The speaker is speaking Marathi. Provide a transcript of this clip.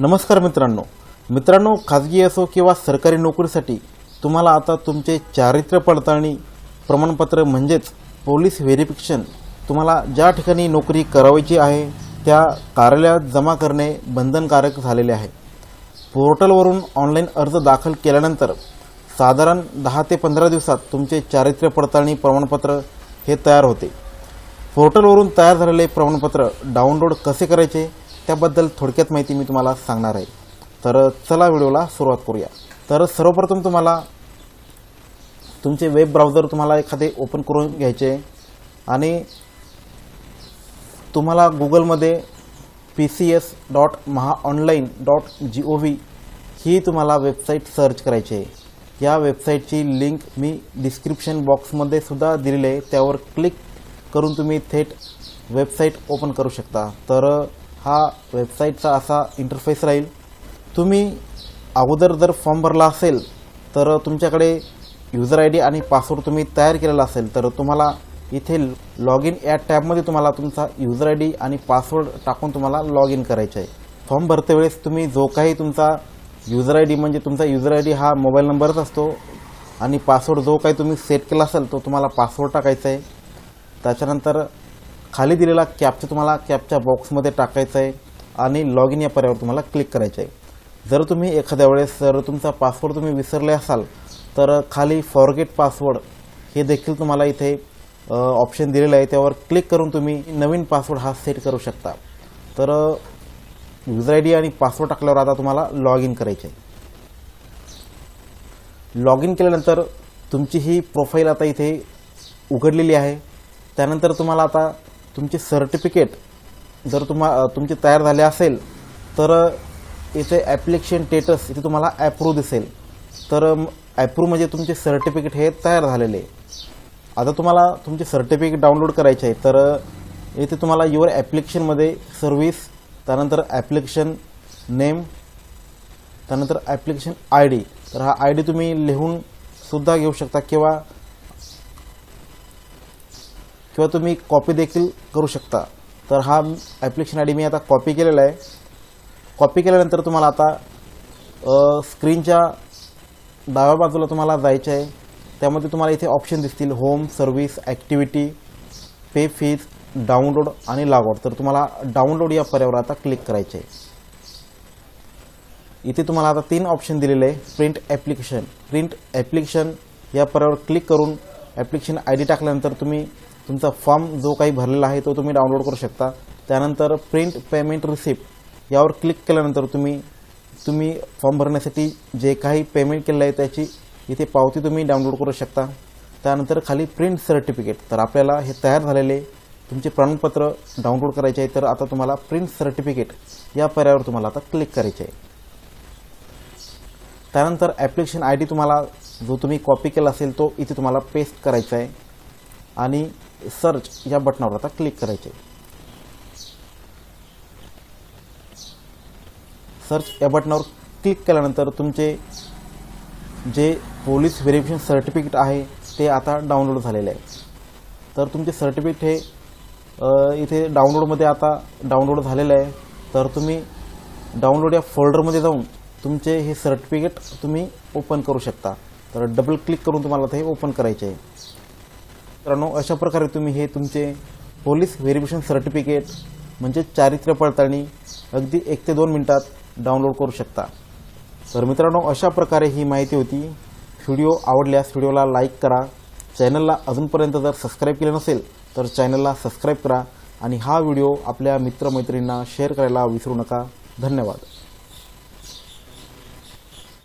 नमस्कार मित्रांनो. मित्रांनो खाजगी असो किंवा सरकारी नोकरीसाठी तुम्हाला आता तुमचे चारित्र्य पडताळणी प्रमाणपत्र म्हणजेच पोलीस व्हेरिफिकेशन तुम्हाला ज्या ठिकाणी नोकरी करावायची आहे त्या कार्यालयात जमा करणे बंधनकारक झालेले आहे. पोर्टलवरून ऑनलाईन अर्ज दाखल केल्यानंतर साधारण दहा ते पंधरा दिवसात तुमचे चारित्र्य पडताळणी प्रमाणपत्र हे तयार होते. पोर्टलवरून तयार झालेले प्रमाणपत्र डाउनलोड कसे करायचे त्याबद्दल थोडक्यात माहिती मी तुम्हाला सांगणार आहे. तर चला व्हिडिओला सुरुवात करूया. तर सर्वप्रथम तुम्हाला तुमचे वेब ब्राउझर तुम्हाला एखादे ओपन करून घ्यायचे आणि तुम्हाला गुगलमध्ये P C S dot Maha online dot G O V ही तुम्हाला वेबसाईट सर्च करायची आहे. या वेबसाईटची लिंक मी डिस्क्रिप्शन बॉक्समध्ये सुद्धा दिलेली आहे. त्यावर क्लिक करून तुम्ही थेट वेबसाईट ओपन करू शकता. तर हा वेबसाईटचा असा इंटरफेस राहील. तुम्ही अगोदर जर फॉर्म भरला असेल तर तुमच्याकडे युजर आय डी आणि पासवर्ड तुम्ही तयार केलेला असेल तर तुम्हाला इथे लॉग इन या टॅबमध्ये तुम्हाला तुमचा युजर आय डी आणि पासवर्ड टाकून तुम्हाला लॉग इन करायचं आहे. फॉर्म भरते वेळेस तुम्ही जो काही तुमचा युजर आय डी म्हणजे तुमचा युजर आय डी हा मोबाईल नंबरच असतो आणि पासवर्ड जो काही तुम्ही सेट केला असेल तो तुम्हाला पासवर्ड टाकायचा आहे. त्याच्यानंतर खाली दिलेला कॅपचा तुम्हाला कॅपच्या बॉक्समध्ये टाकायचा आहे आणि लॉग इन या पर्यावर तुम्हाला क्लिक करायचं आहे. जर तुम्ही एखाद्या वेळेस जर तुमचा पासवर्ड तुम्ही विसरले असाल तर खाली फॉरगेट पासवर्ड हे देखील तुम्हाला इथे ऑप्शन दिलेलं आहे. त्यावर क्लिक करून तुम्ही नवीन पासवर्ड हा सेट करू शकता. तर युजर आय डी आणि पासवर्ड टाकल्यावर आता तुम्हाला लॉग इन करायचे आहे लॉग इन केल्यानंतर तुमची ही प्रोफाईल आता इथे उघडलेली आहे. त्यानंतर तुम्हाला आता तुमचे सर्टिफिकेट जर तुम्हा तुमचे तयार झाले असेल तर इथे ॲप्लिकेशन स्टेटस इथे तुम्हाला ॲप्रूव्ह दिसेल. तर ॲप्रूव्ह म्हणजे तुमचे सर्टिफिकेट हे तयार झालेले. आता तुम्हाला तुमचे सर्टिफिकेट डाउनलोड करायचे आहे तर इथे तुम्हाला युअर ॲप्लिकेशनमध्ये सर्व्हिस त्यानंतर ॲप्लिकेशन नेम त्यानंतर ॲप्लिकेशन आय डी तर हा आय डी तुम्ही लिहून सुद्धा घेऊ शकता किंवा किंवा तुम्ही कॉपी देखील करू शकता. तर हा ॲप्लिकेशन आय डी मी आता कॉपी केलेला आहे. कॉपी केल्यानंतर तुम्हाला आता स्क्रीनच्या डाव्या बाजूला तुम्हाला जायचं आहे. त्यामध्ये तुम्हाला इथे ऑप्शन दिसतील home service activity pay fees download आणि लागवड. तर तुम्हाला डाउनलोड या पर्यावर आता क्लिक करायचे आहे इथे तुम्हाला आता तीन ऑप्शन दिलेले आहे. प्रिंट ॲप्लिकेशन प्रिंट ॲप्लिकेशन या पर्यावर क्लिक करून ॲप्लिकेशन आय डी टाकल्यानंतर तुम्ही तुमचा फॉर्म जो काही भरलेला आहे तो तुम्ही डाउनलोड करू शकता. त्यानंतर प्रिंट पेमेंट रिसिप्ट यावर क्लिक केल्यानंतर तुम्ही तुम्ही फॉर्म भरण्यासाठी जे काही पेमेंट केलेलं आहे त्याची इथे पावती तुम्ही डाउनलोड करू शकता. त्यानंतर खाली प्रिंट सर्टिफिकेट तर आपल्याला हे तयार झालेले तुमचे प्रमाणपत्र डाउनलोड करायचे आहे. तर आता तुम्हाला प्रिंट सर्टिफिकेट या पर्यायावर तुम्हाला आता क्लिक करायचे आहे. त्यानंतर ॲप्लिकेशन आय डी तुम्हाला जो तुम्ही कॉपी केला असेल तो इथे तुम्हाला पेस्ट करायचा आहे. आणि सर्च या बटनावर आता क्लिक करायचे. सर्च या बटनावर क्लिक केल्यानंतर तुमचे जे पोलीस व्हेरिफिकेशन सर्टिफिकेट आहे ते आता डाउनलोड झालेले आहे. तर तुमचे सर्टिफिकेट हे इथे डाउनलोडमध्ये आता डाउनलोड झालेलं आहे. तर तुम्ही डाउनलोड या फोल्डरमध्ये जाऊन तुमचे हे सर्टिफिकेट तुम्ही ओपन करू शकता. तर डबल क्लिक करून तुम्हाला ते ओपन करायचे आहे. मित्रांनो अशा प्रकारे तुम्ही हे तुमचे पोलीस व्हेरिफिकेशन सर्टिफिकेट म्हणजे चारित्र्य पडताळणी अगदी एक ते दोन मिनिटात डाउनलोड करू शकता. तर मित्रांनो अशा प्रकारे ही माहिती होती. व्हिडिओ आवडल्यास व्हिडिओला लाईक करा. चॅनलला अजूनपर्यंत जर सबस्क्राईब केलं नसेल तर चॅनलला सबस्क्राईब करा आणि हा व्हिडिओ आपल्या मित्रमैत्रिणींना शेअर करायला विसरू नका. धन्यवाद.